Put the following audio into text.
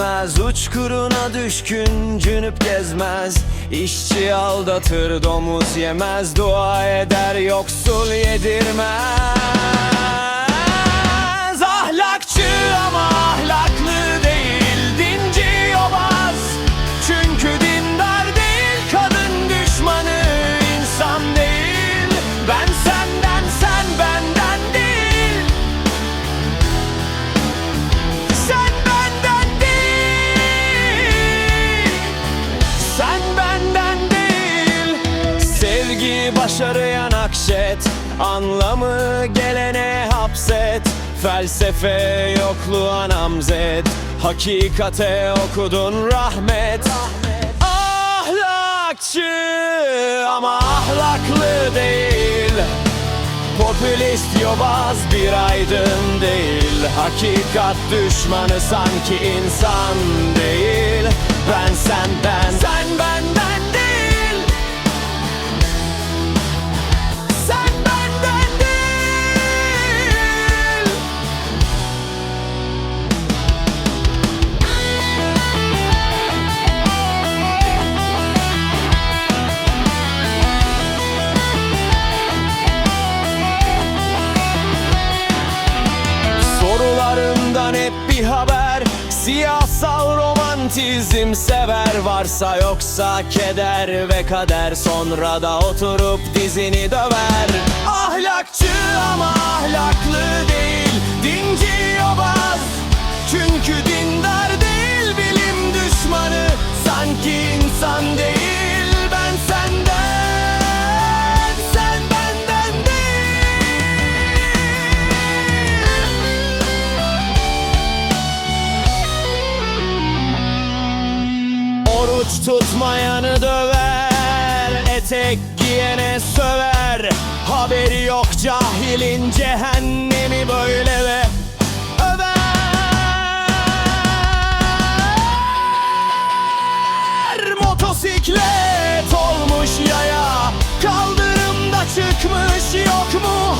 etmez Uçkuruna düşkün cünüp gezmez. İşçi aldatır domuz yemez Dua eder yoksul yedirmez Sevgi başarıya nakşet Anlamı gelene hapset. Felsefe yokluğa namzet Hakikate okudun rahmet. Ahlakçı ama ahlaklı değil. Popülist yobaz bir aydın değil. Hakikat düşmanı sanki insan değil. Ben senden Sen benden haber? Siyasal romantizm sever Varsa yoksa keder ve kader. Sonra da oturup dizini döver. Ahlakçı ama ahlaklı değil. Dinci yobaz Oruç tutmayanı döver Etek giyene söver. Haberi yok cahilin cehennemi böyle ve över. Motosiklet olmuş yaya Kaldırımda çıkmış yok mu